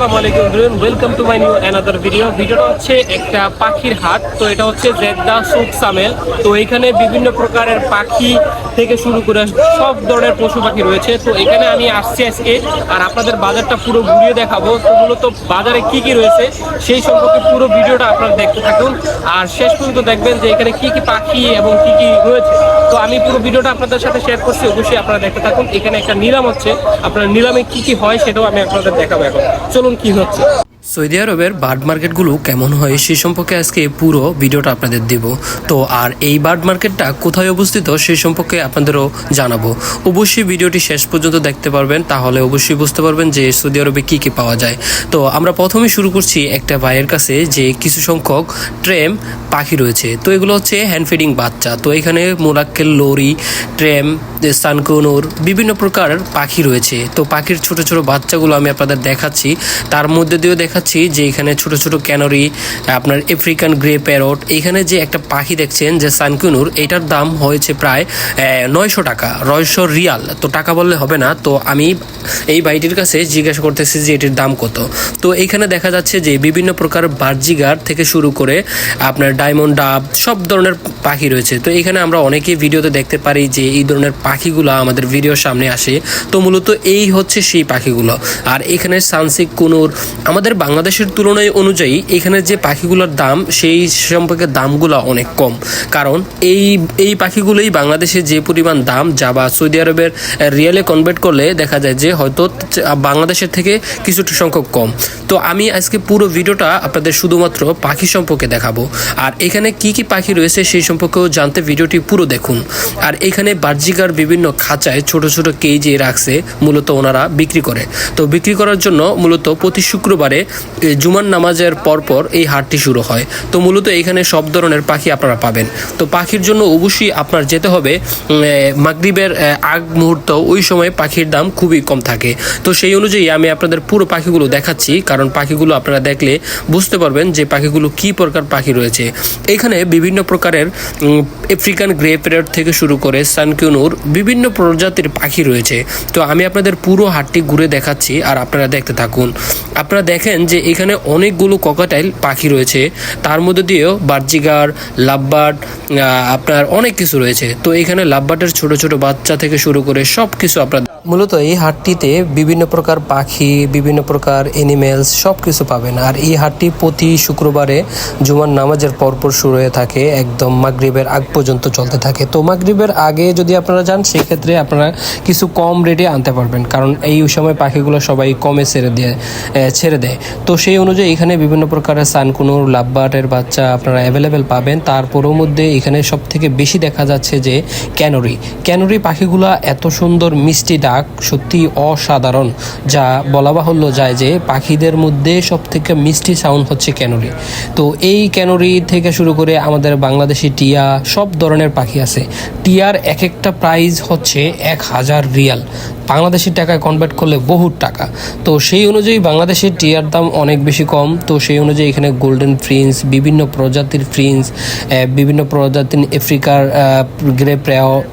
আসসালামু আলাইকুম welcome to my new another video ভিডিওটা হচ্ছে একটা পাখির হাট, তো এটা হচ্ছে জেদ্দা সামেল। তো এখানে বিভিন্ন প্রকারের পাখি থেকে শুরু করে সব ধরনের পশু পাখি রয়েছে। তো এখানে আমি আসছি আজকে, আর আপনাদের বাজারটা পুরো ঘুরিয়ে দেখাবো। তো মূলত বাজারে কি কি রয়েছে, সেই সম্পর্কে পুরো ভিডিওটা আপনারা দেখতে থাকুন। আর শেষ পর্যন্ত দেখবেন যে এখানে কি কি পাখি এবং কি কি রয়েছে। তো আমি পুরো ভিডিওটা আপনাদের সাথে শেয়ার করছি, অবশ্যই আপনারা দেখতে থাকুন। এখানে একটা নিলাম হচ্ছে, আপনার নিলামে কি কি হয় সেটাও আমি আপনাদের দেখাবো এখন। চলুন কি হচ্ছে? সৌদি আরবের বার্ড মার্কেটগুলো কেমন হয় সে সম্পর্কে আজকে পুরো ভিডিওটা আপনাদের দিব। তো আর এই বার্ড মার্কেটটা কোথায় অবস্থিত সে সম্পর্কে আপনাদেরও জানাব। অবশ্যই ভিডিওটি শেষ পর্যন্ত দেখতে পারবেন, তাহলে অবশ্যই বুঝতে পারবেন যে সৌদি আরবে কি কি পাওয়া যায়। তো আমরা প্রথমে শুরু করছি একটা ভাইয়ের কাছে যে কিছু সংখ্যক ট্রেম পাখি রয়েছে। তো এগুলো হচ্ছে হ্যান্ড ফিডিং বাচ্চা। তো এখানে মোরাক্কেল লোরি, ট্রেম, সানকুনুর বিভিন্ন প্রকার পাখি রয়েছে। তো পাখির ছোট ছোট বাচ্চাগুলো আমি আপনাদের দেখাচ্ছি। তার মধ্যে দিয়েও দেখাচ্ছি যে এখানে ছোট ছোট ক্যানরি, আপনার আফ্রিকান গ্রে প্যারট এখানে যে একটা পাখি দেখছেন যে সানকুনুর, এটার দাম হয়েছে প্রায় নয়শো টাকা, নয়শো রিয়াল। তো টাকা বললে হবে না, তো আমি এই বাড়িটির কাছে জিজ্ঞাসা করতেছি যে এটির দাম কত। তো এখানে দেখা যাচ্ছে যে বিভিন্ন প্রকার বার্জিগার থেকে শুরু করে আপনার ডায়মন্ড ডাব, সব ধরনের পাখি রয়েছে। তো এখানে আমরা অনেকেই ভিডিওতে দেখতে পারি যে এই ধরনের পাখিগুলো আমাদের ভিডিওর সামনে আসে। তো মূলত এই হচ্ছে সেই পাখিগুলো। আর এখানে সানসিক কুনুর, আমাদের বাংলাদেশের তুলনায় অনুযায়ী এখানে যে পাখিগুলোর দাম, সেই সম্পর্কে দামগুলো অনেক কম। কারণ এই এই পাখিগুলোই বাংলাদেশে যে পরিমাণ দাম, যা বা সৌদি আরবের রিয়েলে কনভার্ট করলে দেখা যায় যে হয়তো বাংলাদেশের থেকে কিছুটা সংখ্যক কম। তো আমি আজকে পুরো ভিডিওটা আপনাদের শুধুমাত্র পাখি সম্পর্কে দেখাবো। আর এখানে কি কি পাখি রয়েছে সেই সম্পর্কেও জানতে ভিডিওটি পুরো দেখুন। আর এখানে বার্জিকার বিভিন্ন খাঁচায় ছোট ছোট কেজে রাখছে, মূলত ওনারা বিক্রি করে। তো বিক্রি করার জন্য মূলত প্রতি শুক্রবারে জুমার নামাজের পরপর এই হাটটি শুরু হয়। তো মূলত এখানে সব ধরনের পাখি আপনারা পাবেন। তো পাখির জন্য অবশ্যই আপনার যেতে হবে মাগরিবের আগ মুহূর্ত, ওই সময় পাখির দাম খুবই কম থাকে। তো সেই অনুযায়ী আমি আপনাদের পুরো পাখিগুলো দেখাচ্ছি, কারণ পাখিগুলো আপনারা দেখলে বুঝতে পারবেন যে পাখিগুলো কি প্রকার পাখি রয়েছে। এখানে বিভিন্ন প্রকারের আফ্রিকান গ্রে প্যারট থেকে শুরু করে সানকিউনুর বিভিন্ন প্রজাতির পাখি রয়েছে। তো আমি আপনাদের পুরো হাটটি ঘুরে দেখাচ্ছি আর আপনারা দেখতে থাকুন। আপনারা দেখেন যে এখানে অনেকগুলো ককাটাইল পাখি রয়েছে। তার মধ্যে দিয়েও বার্জিগার লাভবার্ড আপনার অনেক কিছু রয়েছে। তো এখানে লাভবার্ডের ছোট ছোট বাচ্চা থেকে শুরু করে সব কিছু আপনার মূলত এই হাটটিতে বিভিন্ন প্রকার পাখি, বিভিন্ন প্রকার এনিমেলস সব কিছু পাবেন। আর এই হাটটি প্রতি শুক্রবারে জুমার নামাজের পরপর শুরু হয়ে থাকে। একদম মাগরিবের আগ পর্যন্ত চলতে থাকে। তো মাগরিবের আগে যদি আপনারা যান, সেক্ষেত্রে আপনারা কিছু কম রেটে আনতে পারবেন। কারণ এই সময় পাখিগুলো সবাই কমে ছেড়ে দিয়ে ছেড়ে দেয়। তো সেই অনুযায়ী এখানে বিভিন্ন প্রকারের সানকুনুর, লাভবার্ডের বাচ্চা আপনারা অ্যাভেলেবেল পাবেন। তারপরের মধ্যে এখানে সব থেকে বেশি দেখা যাচ্ছে যে ক্যানোরি। ক্যানোরি পাখিগুলো এত সুন্দর মিষ্টি ডাক, সত্যি অসাধারণ, যা বলা বাহুল্য যায় যে পাখিদের মধ্যে সব থেকে মিষ্টি সাউন্ড হচ্ছে ক্যানোরি। তো এই ক্যানোরি থেকে শুরু করে আমাদের বাংলাদেশি টিয়া, সব ধরনের পাখি আছে। টিয়ার এক একটা প্রাইস হচ্ছে এক হাজার রিয়াল। বাংলাদেশের টাকায় কনভার্ট করলে বহুত টাকা। তো সেই অনুযায়ী বাংলাদেশের টিয়ার দাম অনেক বেশি কম। তো সেই অনুযায়ী এখানে গোল্ডেন ফ্রিন্স বিভিন্ন প্রজাতির ফ্রিন্স বিভিন্ন প্রজাতির আফ্রিকার গ্রে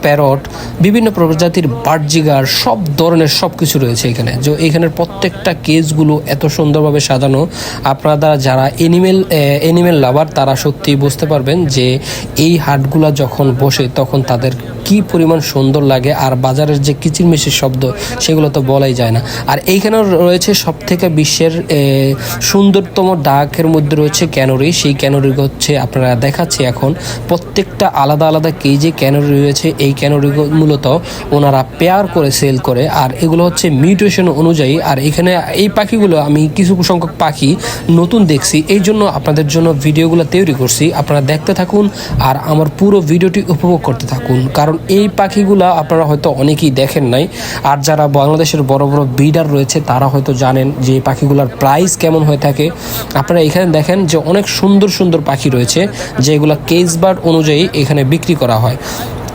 প্যারট বিভিন্ন প্রজাতির বার্জিগার সব ধরনের সব কিছু রয়েছে এখানে। যে এখানের প্রত্যেকটা কেসগুলো এত সুন্দরভাবে সাজানো। আপনারা যারা এনিমেল এনিমেল লাভার তারা সত্যি বুঝতে পারবেন যে এই হাটগুলা যখন বসে, তখন তাদের কি পরিমাণ সুন্দর লাগে আর বাজারের যে কিচিরমিচির শব্দ, সেগুলো তো বলাই যায় না। আর এইখানেও রয়েছে সব থেকে বিশ্বের সুন্দরতম ডাকের মধ্যে রয়েছে ক্যানোরি। সেই ক্যানোরি হচ্ছে আপনারা দেখাচ্ছি এখন। প্রত্যেকটা আলাদা আলাদা কেজে ক্যানোরি রয়েছে, এই ক্যানোরি মূলত ওনারা পেয়ার করে, সেল করে। আর এগুলো হচ্ছে মিউটেশন অনুযায়ী। আর এখানে এই পাখিগুলো, আমি কিছু সংখ্যক পাখি নতুন দেখছি। এই জন্য আপনাদের জন্য ভিডিওগুলো তৈরি করছি। আপনারা দেখতে থাকুন আর আমার পুরো ভিডিওটি উপভোগ করতে থাকুন। কারণ এই পাখিগুলা আপনারা হয়তো অনেকেই দেখেন নাই। আর যারা বাংলাদেশের বড় বড় বিডার রয়েছে, তারা হয়তো জানেন যে এই পাখিগুলোর প্রাইস কেমন হয়ে থাকে। আপনারা এখানে দেখেন যে অনেক সুন্দর সুন্দর পাখি রয়েছে, যেগুলো কেস বার্ড অনুযায়ী এখানে বিক্রি করা হয়।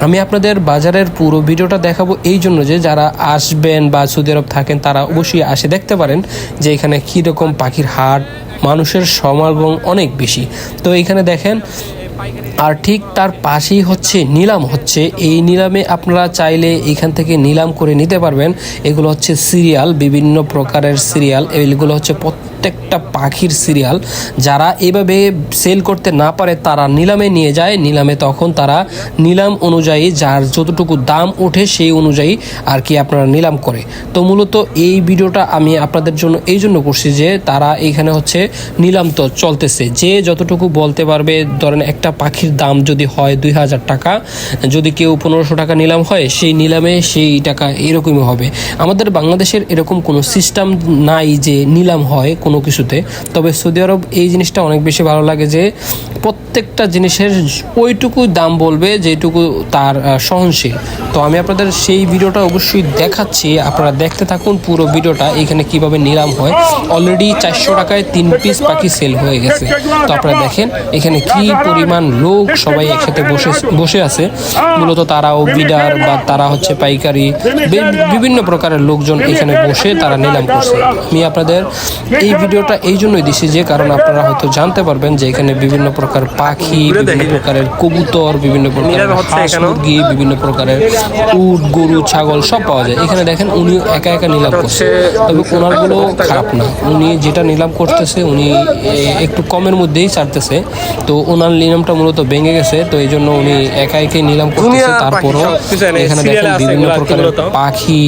আমি আপনাদের বাজারের পুরো ভিডিওটা দেখাবো এই জন্য যে যারা আসবেন বা সৌদি আরব থাকেন, তারা অবশ্যই আসে দেখতে পারেন যে এখানে কীরকম পাখির হাট মানুষের সমাগম অনেক বেশি। তো এখানে দেখেন আর ঠিক তার পাশেই হচ্ছে নিলাম। হচ্ছে এই নিলামে আপনারা চাইলে এখান থেকে নিলাম করে নিতে পারবেন। এগুলো হচ্ছে সিরিয়াল, বিভিন্ন প্রকারের সিরিয়াল। এইগুলো হচ্ছে প্রত্যেকটা পাখির সিরিয়াল যারা এভাবে সেল করতে না পারে, তারা নিলামে নিয়ে যায়। নিলামে তখন তারা নিলাম অনুযায়ী যার যতটুকু দাম ওঠে সেই অনুযায়ী আর কি আপনারা নিলাম করে। তো মূলত এই ভিডিওটা আমি আপনাদের জন্য এই জন্য করছি যে তারা এইখানে হচ্ছে নিলাম তো চলতেছে। যে যতটুকু বলতে পারবে, ধরেন একটা পাখির দাম যদি হয় দুই হাজার টাকা, যদি কেউ পনেরোশো টাকা নিলাম হয়, সেই নিলামে সেই টাকা এরকমই হবে। আমাদের বাংলাদেশের এরকম কোনো সিস্টেম নাই যে নিলাম হয় কিছুতে। তবে সৌদি আরব এই জিনিসটা অনেক বেশি ভালো লাগে যে, প্রত্যেকটা জিনিসের ওইটুকু দাম বলবে যেটুকু তার সহনশীল। তো আমি আপনাদের সেই ভিডিওটা অবশ্যই দেখাচ্ছি। আপনারা দেখতে থাকুন পুরো ভিডিওটা, এখানে কীভাবে নিলাম হয়। অলরেডি চারশো টাকায় তিন পিস পাখি সেল হয়ে গেছে। তো আপনারা দেখেন, এখানে কি পরিমাণ লোক সবাই একসাথে বসে বসে আছে। মূলত তারাও বিডার বা তারা হচ্ছে পাইকারি বিভিন্ন প্রকারের লোকজন এখানে বসে তারা নিলাম করছে। আমি আপনাদের এই ভিডিওটা এই জন্যই দিছি যে কারণ আপনারা হয়তো জানতে পারবেন যে এখানে বিভিন্ন প্রকার পাখি বিভিন্ন প্রকারের কবুতর বিভিন্ন প্রকারের হাঁস মুরগি বিভিন্ন প্রকারের উট গরু ছাগল সব পাওয়া যায়। এখানে দেখেন উনি একা একা নিলাম করছে। তবে ওনারগুলো খারাপ না। উনি যেটা নিলাম করতেছে উনি একটু কমের মধ্যেই ছাড়তেছে। তো ওনার নিলামটা মূলত ভেঙে গেছে তো এই জন্য উনি একা একাই নিলাম করতেছে। তারপরও এখানে দেখেন বিভিন্ন প্রকারের পাখি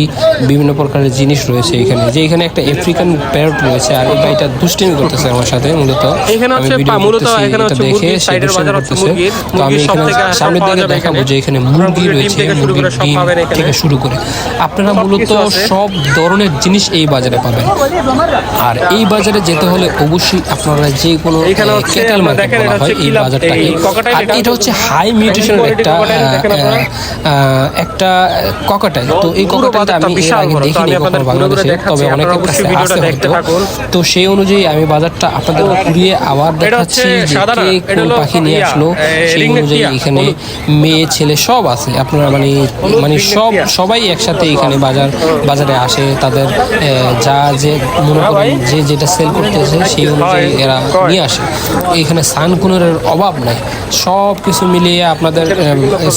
বিভিন্ন প্রকারের জিনিস রয়েছে এখানে। যে এখানে একটা আফ্রিকান প্যারট রয়েছে আর ভাইটা দুষ্টিমি করতেছে আমার সাথে মূলত। এখানে হচ্ছে মূলত এখানে হচ্ছে দেখে সাইডের বাজার হচ্ছে। মুরগির। মুরগির সব থেকে সামনের দিকে দেখাবো যে এখানে মুরগি রয়েছে মুরগির ডিম থেকে শুরু করে। আপনারা মূলত সব ধরনের জিনিস এই বাজারে পাবেন। আর এই বাজারে যেতে হলে অবশ্যই আপনারা যে কোনো কেটাল মার্কেট বলা এটা হয় হচ্ছে এই বাজারটাকে আর এটা। এটা হচ্ছে হাই মিউটেশনের একটা একটা ককাটাইল। তো এই পুরো আমি এর আগে দেখিনি কখনো বাংলাদেশে। তবে অনেকের কাছে আছে হয়তো। তো সেই অনুযায়ী আমি বাজারটা আপনাদের ঘুরিয়ে আবার দেখাচ্ছি যে কে কোন পাখি নিয়ে আসলো সেই অনুযায়ী এখানে মেয়ে ছেলে সব আছে। আপনারা মানে মানে সব সবাই একসাথে এখানে বাজার বাজারে আসে। তাদের যা যে মনে করেন যে যেটা সেল করতেছে সেই অনুযায়ী এরা নিয়ে আসে। এখানে সানকুনের অভাব নাই। সব কিছু মিলিয়ে আপনাদের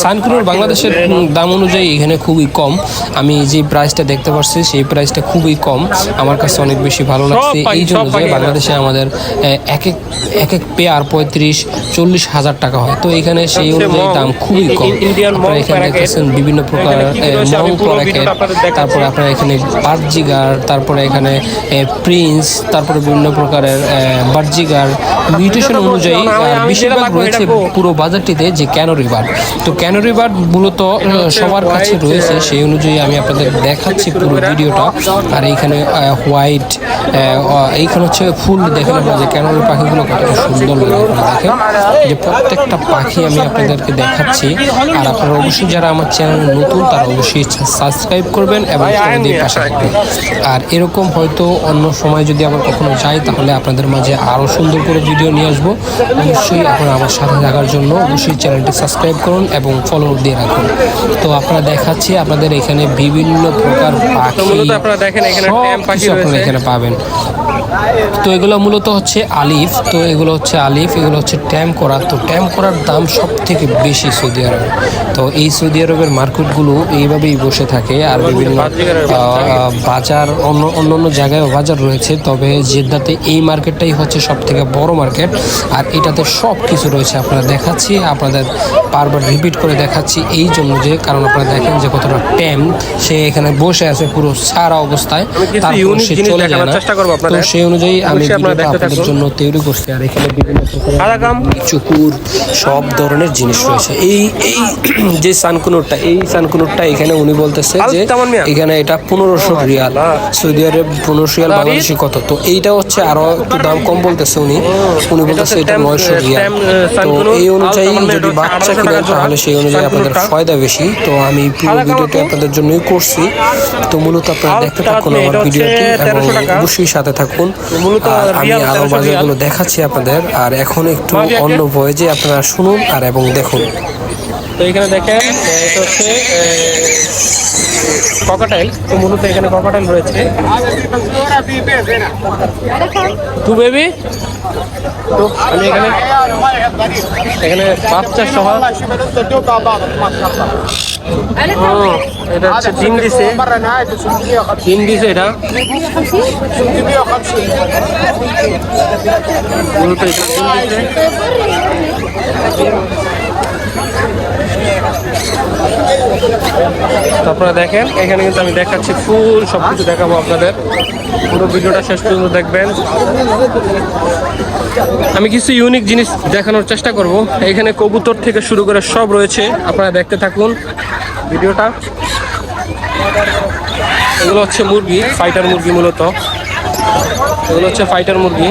সানকুনের বাংলাদেশের দাম অনুযায়ী এখানে খুবই কম। আমি যে প্রাইসটা দেখতে পাচ্ছি সেই প্রাইসটা খুবই কম। আমার কাছে অনেক বেশি ভালো লাগছে। এই জন্য যে বাংলাদেশে আমাদের এক এক এক এক পেয়ার পঁয়ত্রিশ চল্লিশ হাজার টাকা হয়। তো এখানে সেই অনুযায়ী দাম খুবই কম। আপনারা এখানে দেখতেছেন বিভিন্ন প্রকার এখানে মং। তারপরে আপনার এখানে বার্জিগার তারপরে এখানে প্রিন্স তারপরে বিভিন্ন প্রকারের বার্জিগার মিউটেশন অনুযায়ী বেশিরভাগ রয়েছে পুরো বাজারটিতে যে ক্যানোরি বার্ড তো ক্যানোরি বার্ড মূলত সবার কাছে রয়েছে। সেই অনুযায়ী আমি আপনাদের দেখাচ্ছি পুরো ভিডিওটা। আর এইখানে হোয়াইট এইখানে হচ্ছে ফুল দেখেন আপনারা যে ক্যানোরি পাখিগুলো কতটা সুন্দর লাগে আপনারা দেখেন। যে প্রত্যেকটা পাখি আমি আপনাদেরকে দেখাচ্ছি। আর আপনারা অবশ্যই যারা আমার চ্যানেল নতুন তারা অবশ্যই সাবস্ক্রাইব করবেন এবং দিয়ে পাশে থাকবেন। আর এরকম হয়তো অন্য সময় যদি আবার কখনো যাই তাহলে আপনাদের মাঝে আরও সুন্দর করে ভিডিও নিয়ে আসব। অবশ্যই আপনারা আমার সাথে থাকার জন্য অবশ্যই চ্যানেলটি সাবস্ক্রাইব করুন এবং ফলো দিয়ে রাখুন। তো আপনারা দেখাচ্ছি আপনাদের এখানে বিভিন্ন প্রকার পাখি। আপনারা দেখেন। এখানে পাবেন। তো এগুলো মূলত হচ্ছে আলিফ তো এগুলো হচ্ছে আলিফ এগুলো হচ্ছে ট্যাম করা। তো ট্যাম করার দাম সব থেকে বেশি সৌদি আরবে। তো এই সৌদি আরবের মার্কেটগুলো এইভাবেই বসে থাকে আর বিভিন্ন বাজার অন্য অন্য অন্য জায়গায়ও বাজার রয়েছে। তবে জেদ্দাতে এই মার্কেটটাই হচ্ছে সব থেকে বড় মার্কেট। আর এটাতে সব কিছু রয়েছে। আপনারা দেখাচ্ছি আপনাদের বারবার রিপিট করে দেখাচ্ছি এই জন্য যে কারণ আপনারা দেখেন যে কতটা ট্যাম। সে এখানে বসে আছে পুরো সারা অবস্থায়। তারপর সে চলে যায় না। তো। সেই অনুযায়ী আমি আপনাদের জন্য তৈরি করছি। আর এখানে বিভিন্ন। চুকুর সব ধরনের জিনিস রয়েছে। এই এই যে সানকুনুরটা এই সানকুনুরটা এখানে উনি বলতেছে যে এখানে এটা পনেরোশো রিয়াল। সৌদি আরব পনেরোশো রিয়াল বাংলাদেশি কত? তো এইটা হচ্ছে আরও একটু দাম কম বলতেছে উনি। উনি বলতেছে এটা নয়শো রিয়াল। তো এই অনুযায়ী যদি বাচ্চা 1800 কিনেন তাহলে সেই অনুযায়ী আপনাদের। ফায়দা বেশি। তো আমি পুরো ভিডিওটা আপনাদের জন্যই করছি। তো মূলত আপনারা দেখতে থাকুন আমার ভিডিওটি এবং অবশ্যই সাথে থাকুন। মূলত আমি রিয়াল, আরও বাজারগুলো দেখাচ্ছি আপনাদের আর এখন একটু অন্য একটা- অন্য ভয়েজে আপনারা শুনুন আর এবং দেখুন। তো এখানে দেখেন এটা হচ্ছে ককাটাইল তো মূলত এখানে ককাটাইল রয়েছে। টু বেবি তো আমি এখানে এখানে বাচ্চা সহ। এটা হচ্ছে ডিম দিছে। ডিম দিছে এটা। মূলত এটা ডিম দিছে। আপনারা দেখেন, এখানে কিন্তু আমি দেখাচ্ছি ফুল সব কিছু দেখাবো আপনাদের। পুরো ভিডিওটা শেষ পর্যন্ত দেখবেন। আমি কিছু ইউনিক জিনিস দেখানোর চেষ্টা করব। এখানে কবুতর থেকে শুরু করে সব রয়েছে, আপনারা দেখতে থাকুন ভিডিওটা। এগুলো হচ্ছে মুরগি ফাইটার মুরগি মূলত। এগুলো হচ্ছে ফাইটার মুরগি।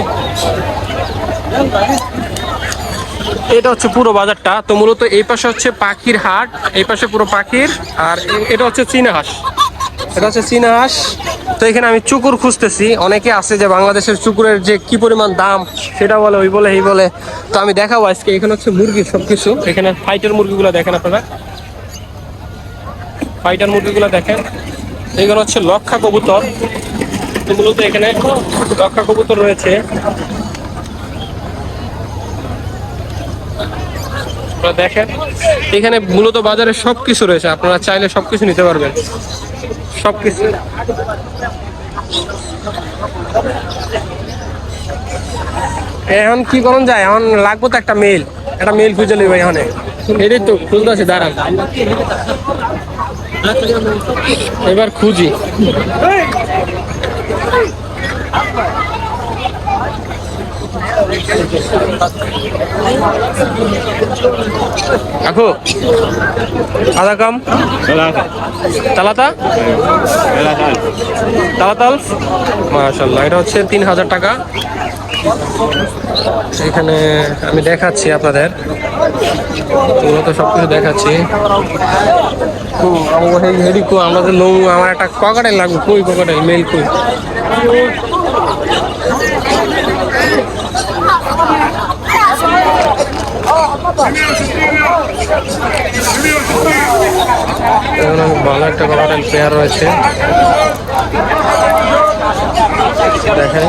এটা হচ্ছে পুরো বাজারটা। তো মূলত এই পাশে হচ্ছে পাখির হাট, এই পাশে পুরো পাখির, আর এটা হচ্ছে চীনা হাঁস। এটা হচ্ছে চীনা হাঁস। তো এখানে আমি চুকুর খুঁজতেছি। অনেকে আছে যে বাংলাদেশের চুকুরের যে কি পরিমাণ দাম, সেটা বলে, ওই বলে, এই বলে। তো আমি দেখাবো আজকে। এখানে হচ্ছে মুরগি সব কিছু এখানে ফাইটার মুরগিগুলো দেখেন আপনারা। ফাইটার মুরগিগুলো দেখেন। এগুলো হচ্ছে লক্ষা কবুতর। মূলত এখানে লক্ষা কবুতর রয়েছে। আপনারা দেখেন। এখানে মূলত বাজারে সব কিছু রয়েছে, আপনারা চাইলে সব কিছু নিতে পারবেন। সব কিছু এখন কি করুন যায়? এখন লাগবো তো একটা মেল। একটা মেল খুঁজে নেবে এখানে। এটাই তো খুঁজতে আছে দাঁড়ান। এবার খুঁজি। আকু আধা কাম তালাতা? তালাতাল? মাশাল্লাহ এটা হচ্ছে তিন হাজার টাকা। এখানে আমি দেখাচ্ছি আপনাদের। মূলত সব কিছু দেখাচ্ছি। আমাদের আমার একটা ককাটাই লাগবে কই ককাটাই মেল কই এখানে ভালো একটা কলাটাল পেয়ার রয়েছে। দেখেন